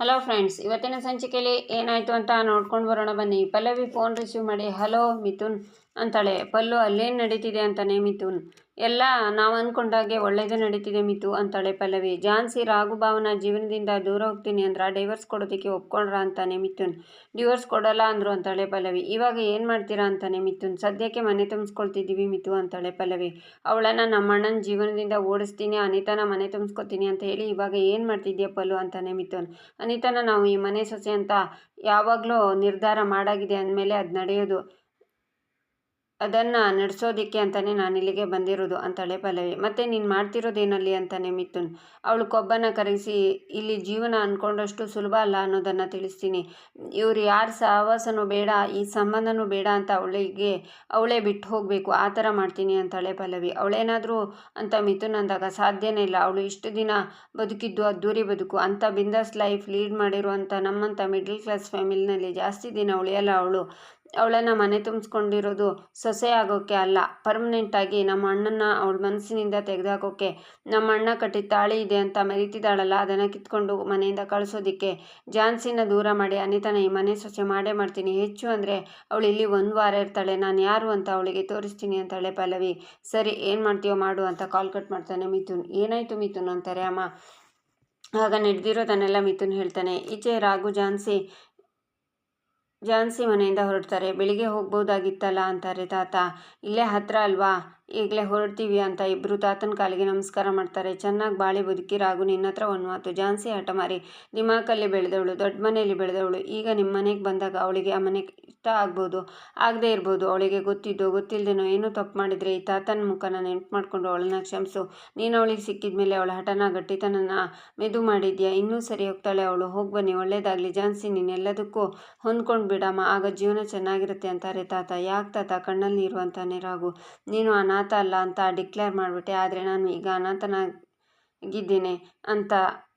Hello friends ಇವತ್ತಿನ ಸಂಚಿಕೆಯಲ್ಲಿ ಏನಾಯಿತು ಅಂತ ನೋಡ್ಕೊಂಡು ಬರೋಣ ಬನ್ನಿ. ಪಲ್ಲವಿ ಫೋನ್ ರಿಸೀವ್ ಮಾಡಿ ಹಲೋ ಮಿಥುನ್ ಅಂತಾಳೆ. ಪಲ್ಲು, ಅಲ್ಲೇನು ನಡೀತಿದೆ ಅಂತಾನೆ ಮಿಥುನ್? ಎಲ್ಲ ನಾವು ಅಂದ್ಕೊಂಡಾಗೆ ಒಳ್ಳೇದೇ ನಡೀತಿದೆ ಮಿಥು, ಅಂತಾಳೆ ಪಲ್ಲವಿ. ಜಾನ್ಸಿ ರಾಘುಭಾವನ ಜೀವನದಿಂದ ದೂರ ಹೋಗ್ತೀನಿ ಅಂದ್ರೆ ಡೈವರ್ಸ್ ಕೊಡೋದಕ್ಕೆ ಒಪ್ಕೊಂಡ್ರ ಅಂತಾನೆ ಮಿಥುನ್. ಡಿವೋರ್ಸ್ ಕೊಡಲ್ಲ ಅಂದರು, ಅಂತಾಳೆ ಪಲ್ಲವಿ. ಇವಾಗ ಏನು ಮಾಡ್ತೀರಾ ಅಂತಾನೆ ಮಿಥುನ್? ಸದ್ಯಕ್ಕೆ ಮನೆ ತುಂಬಿಸ್ಕೊಳ್ತಿದ್ದೀವಿ ಮಿಥು, ಅಂತಾಳೆ ಪಲ್ಲವಿ. ಅವಳನ್ನು ನಮ್ಮ ಅಣ್ಣನ ಜೀವನದಿಂದ ಓಡಿಸ್ತೀನಿ, ಅನಿತಾನ ಮನೆ ತುಂಬಿಸ್ಕೊತೀನಿ ಅಂತ ಹೇಳಿ ಇವಾಗ ಏನು ಮಾಡ್ತಿದ್ಯಾ ಪಲ್ಲು? ಅಂತಾನೆ ಮಿಥುನ್. ಅನಿತಾನ ನಾವು ಈ ಮನೆ ಸೊಸೆ ಅಂತ ಯಾವಾಗಲೂ ನಿರ್ಧಾರ ಮಾಡಾಗಿದೆ ಅಂದಮೇಲೆ ಅದು ನಡೆಯೋದು. ಅದನ್ನು ನಡೆಸೋದಕ್ಕೆ ಅಂತಲೇ ನಾನು ಇಲ್ಲಿಗೆ ಬಂದಿರೋದು ಅಂತಾಳೆ ಪಲ್ಲವಿ. ಮತ್ತು ನೀನು ಮಾಡ್ತಿರೋದೇನಲ್ಲಿ ಅಂತಾನೆ ಮಿಥುನ್. ಅವಳು ಕೊಬ್ಬನ ಕರೆಸಿ ಇಲ್ಲಿ ಜೀವನ ಅಂದ್ಕೊಂಡಷ್ಟು ಸುಲಭ ಅಲ್ಲ ಅನ್ನೋದನ್ನು ತಿಳಿಸ್ತೀನಿ. ಇವ್ರು ಯಾರು ಸಹವಾಸನೂ ಬೇಡ, ಈ ಸಂಬಂಧನೂ ಬೇಡ ಅಂತ ಅವಳಿಗೆ, ಅವಳೇ ಬಿಟ್ಟು ಹೋಗಬೇಕು. ಆ ಥರ ಮಾಡ್ತೀನಿ ಅಂತಾಳೆ ಪಲ್ಲವಿ. ಅವಳೇನಾದರೂ ಅಂತ ಮಿಥುನ್ ಅಂದಾಗ ಸಾಧ್ಯನೇ ಇಲ್ಲ. ಅವಳು ಇಷ್ಟು ದಿನ ಬದುಕಿದ್ದು ಅದ್ದೂರಿ ಬದುಕು. ಅಂಥ ಬಿಂದಾಸ್ ಲೈಫ್ ಲೀಡ್ ಮಾಡಿರುವಂಥ ನಮ್ಮಂಥ ಮಿಡ್ಲ್ ಕ್ಲಾಸ್ ಫ್ಯಾಮಿಲಿನಲ್ಲಿ ಜಾಸ್ತಿ ದಿನ ಉಳಿಯಲ್ಲ ಅವಳು. ಅವಳನ್ನು ಮನೆ ತುಂಬಿಸ್ಕೊಂಡಿರೋದು ಸೊಸೆ ಆಗೋಕ್ಕೆ ಅಲ್ಲ ಪರ್ಮನೆಂಟಾಗಿ ನಮ್ಮ ಅಣ್ಣನ ಅವಳ ಮನಸ್ಸಿನಿಂದ ತೆಗೆದಾಕೋಕ್ಕೆ ನಮ್ಮ ಅಣ್ಣ ಕಟ್ಟಿದ ತಾಳಿ ಇದೆ ಅಂತ ಮೆರೀತಿದ್ದಾಳಲ್ಲ, ಅದನ್ನು ಕಿತ್ಕೊಂಡು ಮನೆಯಿಂದ ಕಳಿಸೋದಕ್ಕೆ. ಜಾನ್ಸಿನ ದೂರ ಮಾಡಿ ಅನಿತನ ಈ ಮನೆ ಸೊಸೆ ಮಾಡೇ ಮಾಡ್ತೀನಿ. ಹೆಚ್ಚು ಅಂದರೆ ಅವಳು ಇಲ್ಲಿ ಒಂದು ವಾರ ಇರ್ತಾಳೆ, ನಾನು ಯಾರು ಅಂತ ಅವಳಿಗೆ ತೋರಿಸ್ತೀನಿ ಅಂತಾಳೆ ಪಲ್ಲವಿ. ಸರಿ, ಏನು ಮಾಡ್ತೀಯೋ ಮಾಡು ಅಂತ ಕಾಲ್ ಕಟ್ ಮಾಡ್ತಾನೆ ಮಿಥುನ್. ಏನಾಯಿತು ಮಿಥುನ್ ಅಂತಾರೆ ಅಮ್ಮ? ಆಗ ನಡೆದಿರೋದನ್ನೆಲ್ಲ ಮಿಥುನ್ ಹೇಳ್ತಾನೆ. ಈಚೆ ರಾಘು, ಜಾನ್ಸಿ ಝಾನ್ಸಿ ಮನೆಯಿಂದ ಹೊರಡ್ತಾರೆ. ಬೆಳಿಗ್ಗೆ ಹೋಗ್ಬೋದಾಗಿತ್ತಲ್ಲ ಅಂತಾರೆ, ತಾತ. ಇಲ್ಲೇ ಹತ್ತಿರ ಅಲ್ವಾ? ಈಗಲೇ ಹೊರಡ್ತೀವಿ ಅಂತ ಇಬ್ಬರು ತಾತನ ಕಾಲಿಗೆ ನಮಸ್ಕಾರ ಮಾಡ್ತಾರೆ. ಚೆನ್ನಾಗಿ ಬಾಳಿ ಬದುಕಿ ರಾಗು ನಿನ್ನ ಹತ್ರ ಒಂದು ಮಾತು. ಝಾನ್ಸಿ ಹಠಮಾರಿ ದಿಮಾಕಲ್ಲಿ ಬೆಳೆದವಳು, ದೊಡ್ಡ ಮನೆಯಲ್ಲಿ ಬೆಳೆದವಳು. ಈಗ ನಿಮ್ಮ ಮನೆಗೆ ಬಂದಾಗ ಅವಳಿಗೆ ಆ ಮನೆ ಇಷ್ಟ ಆಗ್ಬೋದು. ಆಗದೇ ಇರ್ಬೋದು. ಅವಳಿಗೆ ಗೊತ್ತಿದ್ದೋ ಗೊತ್ತಿಲ್ಲದೇನೋ ಏನೋ ತಪ್ಪು ಮಾಡಿದರೆ ಈ ತಾತನ ಮುಖನ ನೆನಪು ಮಾಡಿಕೊಂಡು ಅವಳನ್ನ ಕ್ಷಮಿಸು. ನೀನು ಅವಳಿಗೆ ಸಿಕ್ಕಿದ ಮೇಲೆ ಅವಳ ಹಠನ ಗಟ್ಟಿತನನ ಮೆದು ಮಾಡಿದ್ಯಾ? ಇನ್ನೂ ಸರಿ ಹೋಗ್ತಾಳೆ ಅವಳು. ಹೋಗಿ ಬನ್ನಿ. ಒಳ್ಳೇದಾಗಲಿ. ಝಾನ್ಸಿ ನೀನೆಲ್ಲದಕ್ಕೂ ಹೊಂದ್ಕೊಂಡು ಬಿಡಮ್ಮ. ಆಗ ಜೀವನ ಚೆನ್ನಾಗಿರುತ್ತೆ ಅಂತಾರೆ ತಾತ. ಯಾಕೆ ತಾತ? ಕಣ್ಣಲ್ಲಿ ನೀರು ಅಂತಾನೆ ನೀನು ಅನಾಥ ಅಲ್ಲ ಅಂತ ಡಿಕ್ಲೇರ್ ಮಾಡಿಬಿಟ್ಟೆ. ಆದರೆ ನಾನು ಈಗ ಅನಾಥನಾಗಿದ್ದೇನೆ ಅಂತ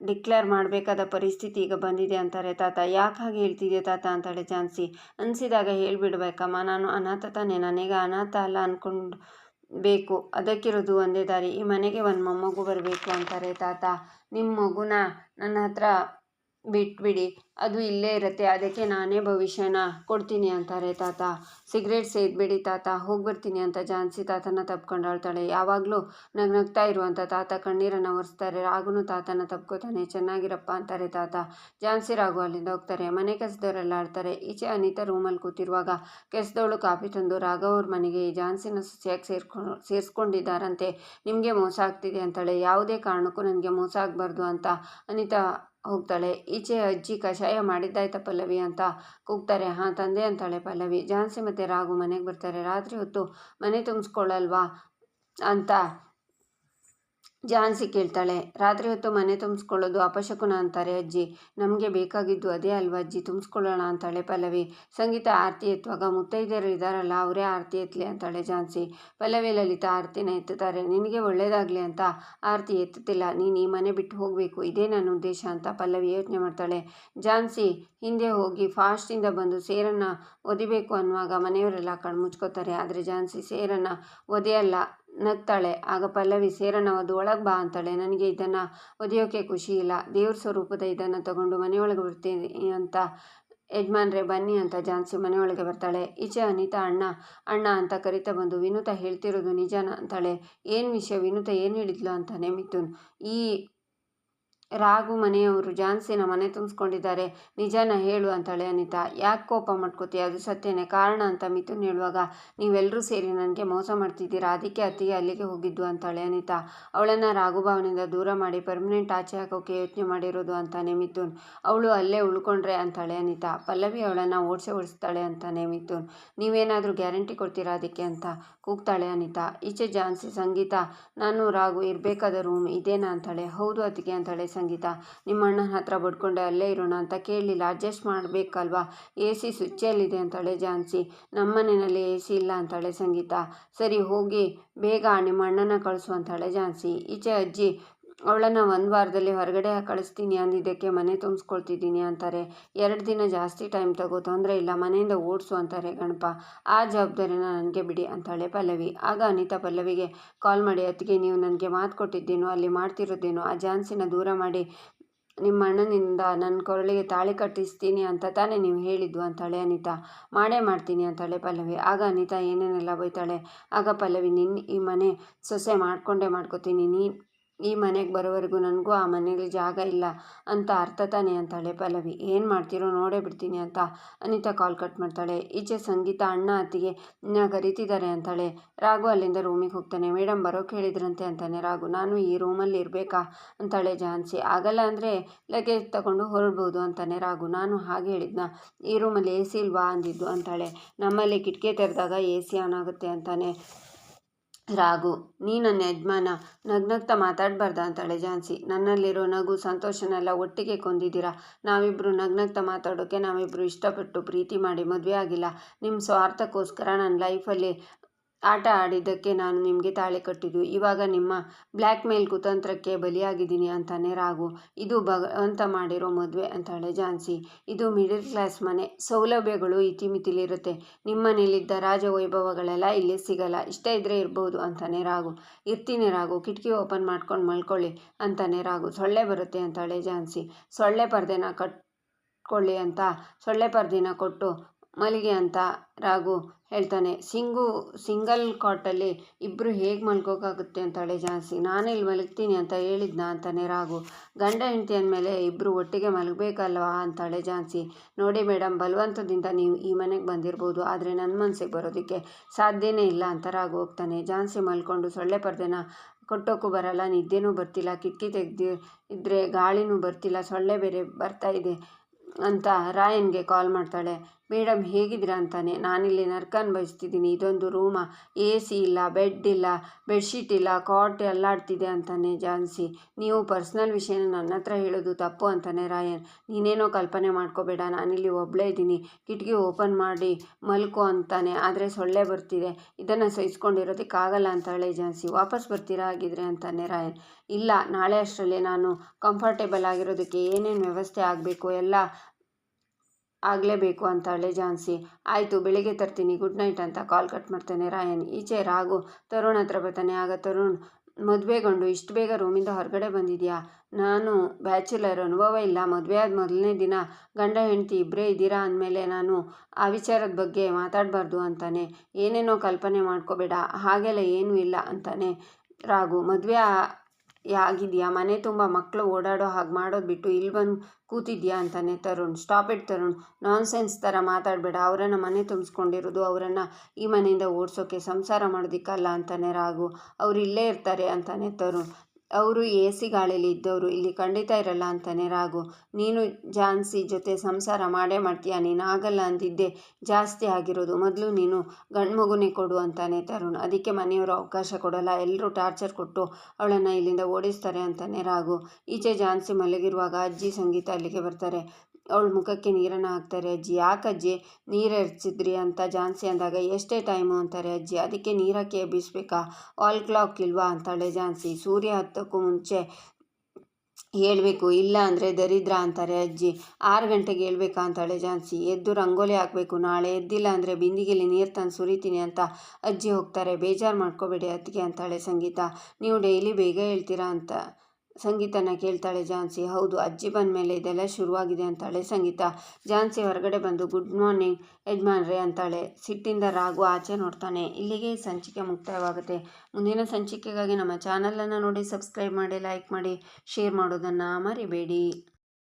ಡಿಕ್ಲೇರ್ ಮಾಡಬೇಕಾದ ಪರಿಸ್ಥಿತಿ ಈಗ ಬಂದಿದೆ ಅಂತಾರೆ. ತಾತ, ಯಾಕೆ ಹಾಗೆ ಹೇಳ್ತಿದ್ಯಾ ತಾತ? ಅಂತಾಳೆ ಝಾನ್ಸಿ. ಅನಿಸಿದಾಗ ಹೇಳಿಬಿಡ್ಬೇಕಮ್ಮ ನಾನು ಅನಾಥ ತಾನೆ ನನಗೆ ಅನಾಥ ಅಲ್ಲ ಅಂದ್ಕೊಂಡು ಬೇಕು ಅದಕ್ಕಿರೋದು ಒಂದೇ ದಾರಿ. ಈ ಮನೆಗೆ ಒಂದು ಮೊಮ್ಮಗು ಬರಬೇಕು ಅಂತಾರೆ ತಾತ. ನಿಮ್ಮ ಮಗುನ ನನ್ನ ಹತ್ರ ಬಿಟ್ಬಿಡಿ. ಅದು ಇಲ್ಲೇ ಇರುತ್ತೆ, ಅದಕ್ಕೆ ನಾನೇ ಭವಿಷ್ಯನ ಕೊಡ್ತೀನಿ ಅಂತಾರೆ ತಾತ. ಸಿಗರೇಟ್ ಸೇದ್ಬೇಡಿ ತಾತ ಹೋಗಿ ಬರ್ತೀನಿ ಅಂತ ಜಾನ್ಸಿ ತಾತನ ತಪ್ಕೊಂಡಾಳ್ತಾಳೆ. ಯಾವಾಗಲೂ ನಗ್ ನಗ್ತಾ ಇರುವಂಥ ತಾತ ಕಣ್ಣೀರನ್ನು ಒರೆಸ್ತಾರೆ. ರಾಗುನು ತಾತನ ತಪ್ಕೋತಾನೆ, ಚೆನ್ನಾಗಿರಪ್ಪ ಅಂತಾರೆ ತಾತ. ಜಾನ್ಸಿ, ರಾಗು ಅಲ್ಲಿಂದ ಹೋಗ್ತಾರೆ. ಮನೆ ಕೆಸದವರೆಲ್ಲ ಆಡ್ತಾರೆ. ಈಚೆ ಅನಿತಾ ರೂಮಲ್ಲಿ ಕೂತಿರುವಾಗ ಕೆಸದವಳು ಕಾಫಿ ತಂದು ರಾಘವ್ರ ಮನೆಗೆ ಈ ಜಾನ್ಸಿನ ಸೊಸೆಯಾಗಿ ಸೇರ್ಕೊಂಡು ಸೇರಿಸ್ಕೊಂಡಿದ್ದಾರಂತೆ. ನಿಮಗೆ ಮೋಸ ಆಗ್ತಿದೆ ಅಂತಾಳೆ. ಯಾವುದೇ ಕಾರಣಕ್ಕೂ ನನಗೆ ಮೋಸ ಆಗಬಾರ್ದು ಅಂತ ಅನಿತಾ ಹೋಗ್ತಾಳೆ. ಈಚೆ ಅಜ್ಜಿ ಕಷಾಯ ಮಾಡಿದ್ದಾಯ್ತಾ ಪಲ್ಲವಿ ಅಂತ ಕೂಗ್ತಾರೆ. ಹಾಂ, ತಂದೆ ಅಂತಾಳೆ ಪಲ್ಲವಿ. ಜಾನ್ಸಿ ಮತ್ತು ರಾಘು ಮನೆಗೆ ಬರ್ತಾರೆ. ರಾತ್ರಿ ಹೊತ್ತು ಮನೆ ತುಂಬಿಸ್ಕೊಳ್ಳಲ್ವಾ ಅಂತ ಜಾನ್ಸಿ ಕೇಳ್ತಾಳೆ. ರಾತ್ರಿ ಹೊತ್ತು ಮನೆ ತುಂಬಿಸ್ಕೊಳ್ಳೋದು ಅಪಶಕುನ ಅಂತಾರೆ ಅಜ್ಜಿ. ನಮಗೆ ಬೇಕಾಗಿದ್ದು ಅದೇ ಅಲ್ವಾ ಅಜ್ಜಿ? ತುಂಬಿಸ್ಕೊಳ್ಳೋಣ ಅಂತಾಳೆ ಪಲ್ಲವಿ. ಸಂಗೀತ ಆರತಿ ಎತ್ತುವಾಗ ಮುತ್ತೈದೆಯರು ಇದ್ದಾರಲ್ಲ ಅವರೇ ಆರತಿ ಎತ್ತಲಿ ಅಂತಾಳೆ ಜಾನ್ಸಿ. ಪಲ್ಲವಿ ಲಲಿತಾ ಆರತಿನ ಎತ್ತುತ್ತಾರೆ. ನಿನಗೆ ಒಳ್ಳೇದಾಗಲಿ ಅಂತ ಆರತಿ ಎತ್ತುತ್ತಿಲ್ಲ. ನೀನು ಈ ಮನೆ ಬಿಟ್ಟು ಹೋಗಬೇಕು. ಇದೇ ನನ್ನ ಉದ್ದೇಶ ಅಂತ ಪಲ್ಲವಿ ಯೋಚನೆ ಮಾಡ್ತಾಳೆ. ಜಾನ್ಸಿ ಹಿಂದೆ ಹೋಗಿ ಫಾಸ್ಟಿಂದ ಬಂದು ಸೇರನ್ನು ಒದಿಬೇಕು ಅನ್ನುವಾಗ ಮನೆಯವರೆಲ್ಲ ಕಣ್ಮುಚ್ಕೋತಾರೆ. ಆದರೆ ಜಾನ್ಸಿ ಸೇರನ್ನು ಒದೆಯಲ್ಲ. ನಗ್ತಾಳೆ. ಆಗ ಪಲ್ಲವಿ ಸೇರನ ಅದು ಒಳಗೆ ಬಾ ಅಂತಾಳೆ. ನನಗೆ ಇದನ್ನು ಒದೆಯೋಕೆ ಖುಷಿ ಇಲ್ಲ. ದೇವ್ರ ಸ್ವರೂಪದ ಇದನ್ನು ತಗೊಂಡು ಮನೆಯೊಳಗೆ ಬರ್ತೀನಿ ಅಂತ ಯಜಮಾನ್ರೆ, ಬನ್ನಿ ಅಂತ ಜಾನ್ಸಿ ಮನೆಯೊಳಗೆ ಬರ್ತಾಳೆ. ಈಚೆ ಅನಿತಾ, ಅಣ್ಣ ಅಣ್ಣ ಅಂತ ಕರಿತಾ ಬಂದು, ವಿನುತ ಹೇಳ್ತಿರೋದು ನಿಜಾನ ಅಂತಾಳೆ. ಏನು ವಿಷಯ? ವಿನುತ ಏನು ಹೇಳಿದ್ಲು? ಅಂತಾನೆ ಮಿಥುನ್. ಈ ರಾಘು ಮನೆಯವರು ಜಾನ್ಸಿನ ಮನೆ ತುಂಬಿಸ್ಕೊಂಡಿದ್ದಾರೆ. ನಿಜಾನ ಹೇಳು ಅಂತಾಳೆ ಅನಿತಾ. ಯಾಕೆ ಕೋಪ ಮಾಡ್ಕೋತೀಯ? ಅದು ಸತ್ಯನೇ. ಕಾರಣ ಅಂತ ಮಿಥುನ್ ಹೇಳುವಾಗ ನೀವೆಲ್ಲರೂ ಸೇರಿ ನನಗೆ ಮೋಸ ಮಾಡ್ತಿದ್ದೀರಾ? ಅದಕ್ಕೆ ಅತ್ತಿಗೆ ಅಲ್ಲಿಗೆ ಹೋಗಿದ್ದು ಅಂತಾಳೆ ಅನಿತಾ. ಅವಳನ್ನು ರಾಘುಭಾವನಿಂದ ದೂರ ಮಾಡಿ ಪರ್ಮನೆಂಟ್ ಆಚೆ ಹಾಕೋಕೆ ಯೋಚನೆ ಮಾಡಿರೋದು ಅಂತಾನೆ ಮಿಥುನ್. ಅವಳು ಅಲ್ಲೇ ಉಳ್ಕೊಂಡ್ರೆ ಅಂತಾಳೆ ಅನಿತಾ. ಪಲ್ಲವಿ ಅವಳನ್ನು ಓಡಿಸೆ ಓಡಿಸ್ತಾಳೆ ಅಂತಾನೆ ಮಿಥುನ್. ನೀವೇನಾದರೂ ಗ್ಯಾರಂಟಿ ಕೊಡ್ತೀರಾ ಅದಕ್ಕೆ ಅಂತ ಕೂಗ್ತಾಳೆ ಅನಿತಾ. ಈಚೆ ಜಾನ್ಸಿ, ಸಂಗೀತ, ನಾನು ರಾಘು ಇರಬೇಕಾದ ರೂಮ್ ಇದೇನಾ ಅಂತಾಳೆ. ಹೌದು ಅತ್ತಿಗೆ ಅಂತಾಳೆ ಸಂಗೀತ. ನಿಮ್ಮ ಅಣ್ಣನ ಹತ್ರ ಬಡ್ಕೊಂಡೆ ಅಲ್ಲೇ ಇರೋಣ ಅಂತ ಕೇಳಲಿಲ್ಲ. ಅಡ್ಜಸ್ಟ್ ಮಾಡಬೇಕಲ್ವಾ? ಎ ಸಿ ಸ್ವಿಚ್ಚಲ್ಲಿದೆ ಅಂತಾಳೆ ಜಾನ್ಸಿ ನಮ್ಮ ಮನೆಯಲ್ಲಿ ಎ ಸಿ ಇಲ್ಲ ಅಂತಾಳೆ ಸಂಗೀತ. ಸರಿ ಹೋಗಿ, ಬೇಗ ನಿಮ್ಮ ಅಣ್ಣನ ಕಳಿಸು ಅಂತಾಳೆ ಜಾನ್ಸಿ ಈಚೆ ಅಜ್ಜಿ ಅವಳನ್ನು ಒಂದು ವಾರದಲ್ಲಿ ಹೊರಗಡೆ ಕಳಿಸ್ತೀನಿ ಅಂದಿದ್ದಕ್ಕೆ ಮನೆ ತುಂಬಿಸ್ಕೊಳ್ತಿದ್ದೀನಿ ಅಂತಾರೆ. ಎರಡು ದಿನ ಜಾಸ್ತಿ ಟೈಮ್ ತಗೋ ತೊಂದರೆ ಇಲ್ಲ, ಮನೆಯಿಂದ ಓಡಿಸು ಅಂತಾರೆ ಗಣಪ. ಆ ಜವಾಬ್ದಾರಿನ ನನಗೆ ಬಿಡಿ ಅಂತಾಳೆ ಪಲ್ಲವಿ. ಆಗ ಅನಿತಾ ಪಲ್ಲವಿಗೆ, ಕಾಲ್ ಮಾಡಿ ಅತ್ತಿಗೆ, ನೀವು ನನಗೆ ಮಾತು ಕೊಟ್ಟಿದ್ದೇನೋ, ಅಲ್ಲಿ ಮಾಡ್ತಿರೋದೇನೋ? ಆ ಜಾನ್ಸಿನ ದೂರ ಮಾಡಿ ನಿಮ್ಮ ಅಣ್ಣನಿಂದ ನನ್ನ ಕೊರಳಿಗೆ ತಾಳಿ ಕಟ್ಟಿಸ್ತೀನಿ ಅಂತ ತಾನೇ ನೀವು ಹೇಳಿದ್ದು? ಅಂತಾಳೆ ಅನಿತಾ. ಮಾಡೇ ಮಾಡ್ತೀನಿ ಅಂತಾಳೆ ಪಲ್ಲವಿ. ಆಗ ಅನಿತಾ ಏನೇನೆಲ್ಲ ಬೈತಾಳೆ. ಆಗ ಪಲ್ಲವಿ ನಿನ್ನ ಈ ಮನೆ ಸೊಸೆ ಮಾಡಿಕೊಂಡೇ ಮಾಡ್ಕೋತೀನಿ, ನೀನು ಈ ಮನೆಗೆ ಬರೋವರೆಗೂ ನನಗೂ ಆ ಮನೇಲಿ ಜಾಗ ಇಲ್ಲ ಅಂತ ಅರ್ಥ ತಾನೇ ಅಂತಾಳೆ ಪಲ್ಲವಿ. ಏನು ಮಾಡ್ತೀರೋ ನೋಡೇ ಬಿಡ್ತೀನಿ ಅಂತ ಅನಿತಾ ಕಾಲ್ ಕಟ್ ಮಾಡ್ತಾಳೆ. ಈಚೆ ಸಂಗೀತ ಅಣ್ಣ ಅತ್ತಿಗೆ ಕರಿತಿದ್ದಾರೆ ಅಂತಾಳೆ. ರಾಘು ಅಲ್ಲಿಂದ ರೂಮಿಗೆ ಹೋಗ್ತಾನೆ. ಮೇಡಮ್ ಬರೋಕೆ ಹೇಳಿದ್ರಂತೆ ಅಂತಾನೆ ರಾಘು. ನಾನು ಈ ರೂಮಲ್ಲಿ ಇರಬೇಕಾ? ಅಂತಾಳೆ ಜಾನ್ಸಿ. ಆಗಲ್ಲ ಅಂದರೆ ಲಗೇಜ್ ತಗೊಂಡು ಹೊರಡ್ಬೋದು ಅಂತಾನೆ ರಾಘು. ನಾನು ಹಾಗೆ ಹೇಳಿದ್ನ? ಈ ರೂಮಲ್ಲಿ ಎ ಸಿ ಇಲ್ವಾ? ಅಂದಿದ್ದು ಅಂತಾಳೆ. ನಮ್ಮಲ್ಲಿ ಕಿಟಕಿ ತೆರೆದಾಗ ಎ ಸಿ ಆನ್ ಆಗುತ್ತೆ ಅಂತಾನೆ. ರಾಘು ನೀ ನನ್ನ ಯಜಮಾನ, ನಗ್ನಗ್ತಾ ಮಾತಾಡಬಾರ್ದ ಅಂತಾಳೆ ಝಾನ್ಸಿ. ನನ್ನಲ್ಲಿರೋ ನಗು, ಸಂತೋಷನೆಲ್ಲ ಒಟ್ಟಿಗೆ ಕೊಂದಿದ್ದೀರಾ? ನಾವಿಬ್ಬರು ನಗ್ನಗ್ತಾ ಮಾತಾಡೋಕ್ಕೆ ನಾವಿಬ್ಬರು ಇಷ್ಟಪಟ್ಟು ಪ್ರೀತಿ ಮಾಡಿ ಮದುವೆ ಆಗಿಲ್ಲ. ನಿಮ್ಮ ಸ್ವಾರ್ಥಕ್ಕೋಸ್ಕರ ನನ್ನ ಲೈಫಲ್ಲಿ ಆಟ ಆಡಿದ್ದಕ್ಕೆ ನಾನು ನಿಮಗೆ ತಾಳಿ ಕಟ್ಟಿದ್ದು. ಇವಾಗ ನಿಮ್ಮ ಬ್ಲ್ಯಾಕ್ ಮೇಲ್ ಕುತಂತ್ರಕ್ಕೆ ಬಲಿಯಾಗಿದ್ದೀನಿ ಅಂತಾನೆ ರಾಘು ಇದು ಭಗವಂತ ಮಾಡಿರೋ ಮದುವೆ ಅಂತಾಳೆ ಝಾನ್ಸಿ ಇದು ಮಿಡಲ್ ಕ್ಲಾಸ್ ಮನೆ. ಸೌಲಭ್ಯಗಳು ಇತಿಮಿತಿಲಿರುತ್ತೆ. ನಿಮ್ಮ ಮನೇಲಿದ್ದ ರಾಜವೈಭವಗಳೆಲ್ಲ ಇಲ್ಲಿ ಸಿಗಲ್ಲ. ಇಷ್ಟ ಇದ್ದರೆ ಇರ್ಬೋದು ಅಂತಾನೆ ರಾಘು ಇರ್ತೀನಿ ರಾಘು ಕಿಟಕಿ ಓಪನ್ ಮಾಡ್ಕೊಂಡು ಮಲ್ಕೊಳ್ಳಿ ಅಂತಾನೆ ರಾಘು ಸೊಳ್ಳೆ ಬರುತ್ತೆ ಅಂತಾಳೆ ಝಾನ್ಸಿ ಸೊಳ್ಳೆ ಪರ್ದೆನ ಕಟ್ಕೊಳ್ಳಿ ಅಂತ. ಸೊಳ್ಳೆ ಪರ್ದೆನ ಕೊಟ್ಟು ಮಲಿಗೆ ಅಂತ ರಾಘು ಹೇಳ್ತಾನೆ. ಸಿಂಗು ಸಿಂಗಲ್ ಕಾಟಲ್ಲಿ ಇಬ್ಬರು ಹೇಗೆ ಮಲ್ಕೋಕ್ಕಾಗುತ್ತೆ ಅಂತಾಳೆ ಜಾನ್ಸಿ. ನಾನು ಇಲ್ಲಿ ಮಲಗ್ತೀನಿ ಅಂತ ಹೇಳಿದ್ನ ಅಂತಾನೆ ರಾಘು. ಗಂಡ ಹೆಂಡತಿ ಅಂದಮೇಲೆ ಇಬ್ಬರು ಒಟ್ಟಿಗೆ ಮಲಗಬೇಕಲ್ವಾ ಅಂತಾಳೆ ಜಾನ್ಸಿ. ನೋಡಿ ಮೇಡಮ್ ಬಲವಂತದಿಂದ ನೀವು ಈ ಮನೆಗೆ ಬಂದಿರ್ಬೋದು, ಆದರೆ ನನ್ನ ಮನಸ್ಸಿಗೆ ಬರೋದಕ್ಕೆ ಸಾಧ್ಯನೇ ಇಲ್ಲ ಅಂತ ರಾಘು ಹೋಗ್ತಾನೆ. ಜಾನ್ಸಿ ಮಲ್ಕೊಂಡು ಸೊಳ್ಳೆ ಪರ್ದೆನ ಕೊಟ್ಟೋಕ್ಕೂ ಬರಲ್ಲ, ನಿದ್ದೆನೂ ಬರ್ತಿಲ್ಲ, ಕಿಟಕಿ ತೆಗೆದು ಇದ್ದರೆ ಗಾಳಿನೂ ಬರ್ತಿಲ್ಲ, ಸೊಳ್ಳೆ ಬೇರೆ ಬರ್ತಾ ಇದೆ ಅಂತ ರಾಯನ್ಗೆ ಕಾಲ್ ಮಾಡ್ತಾಳೆ. ಮೇಡಮ್ ಹೇಗಿದ್ದೀರಾ ಅಂತಾನೆ. ನಾನಿಲ್ಲಿ ನರ್ಕನ್ ಬಯಸ್ತಿದ್ದೀನಿ. ಇದೊಂದು ರೂಮ, ಎ ಸಿ ಇಲ್ಲ, ಬೆಡ್ ಇಲ್ಲ, ಬೆಡ್ಶೀಟ್ ಇಲ್ಲ, ಕಾಟ್ ಅಲ್ಲಾಡ್ತಿದೆ ಅಂತಾನೆ ಜಾನ್ಸಿ. ನೀವು ಪರ್ಸ್ನಲ್ ವಿಷಯನ ನನ್ನ ಹತ್ರ ಹೇಳೋದು ತಪ್ಪು ಅಂತಾನೆ ರಾಯನ್. ನೀನೇನೋ ಕಲ್ಪನೆ ಮಾಡ್ಕೋಬೇಡ. ನಾನಿಲ್ಲಿ ಒಬ್ಬಳೇ ಇದ್ದೀನಿ. ಕಿಟಕಿ ಓಪನ್ ಮಾಡಿ ಮಲ್ಕೋ ಅಂತಾನೆ. ಆದರೆ ಸೊಳ್ಳೆ ಬರ್ತಿದೆ. ಇದನ್ನು ಸಹಿಸ್ಕೊಂಡಿರೋದಕ್ಕಾಗಲ್ಲ ಹೇಳಿ ಜಾನ್ಸಿ. ವಾಪಸ್ ಬರ್ತೀರಾ ಆಗಿದ್ರೆ ಅಂತಾನೆ ರಾಯನ್. ಇಲ್ಲ, ನಾಳೆ ಅಷ್ಟರಲ್ಲಿ ನಾನು ಕಂಫರ್ಟೇಬಲ್ ಆಗಿರೋದಕ್ಕೆ ಏನೇನು ವ್ಯವಸ್ಥೆ ಆಗಬೇಕು? ಎಲ್ಲ ಆಗಲೇಬೇಕು ಅಂತಾಳೆ ಝಾನ್ಸಿ ಆಯಿತು, ಬೆಳಿಗ್ಗೆ ತರ್ತೀನಿ. ಗುಡ್ ನೈಟ್ ಅಂತ ಕಾಲ್ ಕಟ್ ಮಾಡ್ತಾನೆ ರಾಯನ್. ಈಚೆ ರಾಗು ತರುಣ್ ಹತ್ರ ಬರ್ತಾನೆ. ಆಗ ತರುಣ್ ಮದುವೆಗೊಂಡು ಇಷ್ಟು ಬೇಗ ರೂಮಿಂದ ಹೊರಗಡೆ ಬಂದಿದ್ಯಾ? ನಾನು ಬ್ಯಾಚುಲರ್, ಅನುಭವ ಇಲ್ಲ. ಮದುವೆ ಆದ ಮೊದಲನೇ ದಿನ ಗಂಡ, ಹೆಂಡತಿ ಇಬ್ಬರೇ ಇದ್ದೀರಾ ಅಂದಮೇಲೆ ನಾನು ಆ ವಿಚಾರದ ಬಗ್ಗೆ ಮಾತಾಡಬಾರ್ದು ಅಂತಾನೆ. ಏನೇನೋ ಕಲ್ಪನೆ ಮಾಡ್ಕೋಬೇಡ. ಹಾಗೆಲ್ಲ ಏನೂ ಇಲ್ಲ ಅಂತಾನೆ ರಾಗು ಮದುವೆ ಆಗಿದೆಯಾ? ಮನೆ ತುಂಬ ಮಕ್ಕಳು ಓಡಾಡೋ ಹಾಗೆ ಮಾಡೋದು ಬಿಟ್ಟು ಇಲ್ಲಿ ಬಂದು ಕೂತಿದ್ಯಾ ಅಂತಾನೆ Tarun. Stop it Tarun. Nonsense ಥರ ಮಾತಾಡಬೇಡ. ಅವರನ್ನು ಮನೆ ತುಂಬಿಸ್ಕೊಂಡಿರೋದು, ಅವರನ್ನು ಈ ಮನೆಯಿಂದ ಓಡಿಸೋಕೆ ಸಂಸಾರ ಮಾಡೋದಕ್ಕಲ್ಲ ಅಂತಾನೆ ರಾಘು. ಅವರು ಇಲ್ಲೇ ಇರ್ತಾರೆ ಅಂತಾನೆ ತರುಣ್. ಅವರು ಎ ಸಿ ಗಾಳಿಲಿ ಇದ್ದವರು, ಇಲ್ಲಿ ಖಂಡಿತ ಇರಲ್ಲ ಅಂತಾನೆ ರಾಘು ನೀನು ಜಾನ್ಸಿ ಜೊತೆ ಸಂಸಾರ ಮಾಡೇ ಮಾಡ್ತೀಯ? ನೀನು ಆಗಲ್ಲ ಅಂದಿದ್ದೆ ಜಾಸ್ತಿ ಆಗಿರೋದು. ಮೊದಲು ನೀನು ಗಂಡು ಮಗುನೇ ಕೊಡು ಅಂತಾನೆ ತರುಣ್. ಅದಕ್ಕೆ ಮನೆಯವರು ಅವಕಾಶ ಕೊಡಲ್ಲ. ಎಲ್ಲರೂ ಟಾರ್ಚರ್ ಕೊಟ್ಟು ಅವಳನ್ನು ಇಲ್ಲಿಂದ ಓಡಿಸ್ತಾರೆ ಅಂತಾನೆ ರಾಘು ಈಚೆ ಜಾನ್ಸಿ ಮಲಗಿರುವಾಗ ಅಜ್ಜಿ ಸಂಗೀತ ಅಲ್ಲಿಗೆ ಬರ್ತಾರೆ. ಅವಳ ಮುಖಕ್ಕೆ ನೀರನ್ನು ಹಾಕ್ತಾರೆ, ಅಜ್ಜಿ, ಯಾಕಜ್ಜಿ ನೀರು ಎರಚಿದ್ರಿ ಅಂತ ಜಾನ್ಸಿ ಅಂದಾಗ, ಎಷ್ಟೇ ಟೈಮು ಅಂತಾರೆ, ಅಜ್ಜಿ, ಅದಕ್ಕೆ ನೀರಕ್ಕೆ ಎಬ್ಬಿಸ್ಬೇಕಾ ಆಲ್ ಕ್ಲಾಕ್ ಇಲ್ವಾ? ಅಂತಾಳೆ ಜಾನ್ಸಿ. ಸೂರ್ಯ ಹತ್ತಕ್ಕೂ ಮುಂಚೆ ಹೇಳಬೇಕು, ಇಲ್ಲ ಅಂದರೆ ದರಿದ್ರ ಅಂತಾರೆ, ಅಜ್ಜಿ. ಆರು ಗಂಟೆಗೆ ಹೇಳ್ಬೇಕಾ? ಅಂತಾಳೆ ಜಾನ್ಸಿ. ಎದ್ದು ರಂಗೋಲಿ ಹಾಕಬೇಕು, ನಾಳೆ ಎದ್ದಿಲ್ಲ ಅಂದರೆ ಬಿಂದಿಗೆಲಿ ನೀರು ತಂದು ಸುರಿತೀನಿ ಅಂತ ಅಜ್ಜಿ ಹೋಗ್ತಾರೆ. ಬೇಜಾರು ಮಾಡ್ಕೋಬೇಡಿ ಅತ್ತಿಗೆ, ಅಂತಾಳೆ ಸಂಗೀತ. ನೀವು ಡೈಲಿ ಬೇಗ ಹೇಳ್ತೀರಾ? ಅಂತ ಸಂಗೀತನ ಕೇಳ್ತಾಳೆ ಜಾನ್ಸಿ ಹೌದು, ಅಜ್ಜಿ ಬಂದ ಮೇಲೆ ಇದೆಲ್ಲ ಶುರುವಾಗಿದೆ ಅಂತಾಳೆ ಸಂಗೀತ. ಜಾನ್ಸಿ ಹೊರಗಡೆ ಬಂದು, ಗುಡ್ ಮಾರ್ನಿಂಗ್ ಯಜಮಾನ್ರೆ ಅಂತಾಳೆ. ಸಿಟ್ಟಿಂದ ರಾಗು ಆಚೆ ನೋಡ್ತಾನೆ. ಇಲ್ಲಿಗೆ ಸಂಚಿಕೆ ಮುಕ್ತಾಯವಾಗುತ್ತೆ. ಮುಂದಿನ ಸಂಚಿಕೆಗಾಗಿ ನಮ್ಮ ಚಾನಲನ್ನು ನೋಡಿ, ಸಬ್ಸ್ಕ್ರೈಬ್ ಮಾಡಿ, ಲೈಕ್ ಮಾಡಿ, ಶೇರ್ ಮಾಡೋದನ್ನು ಮರಿಬೇಡಿ.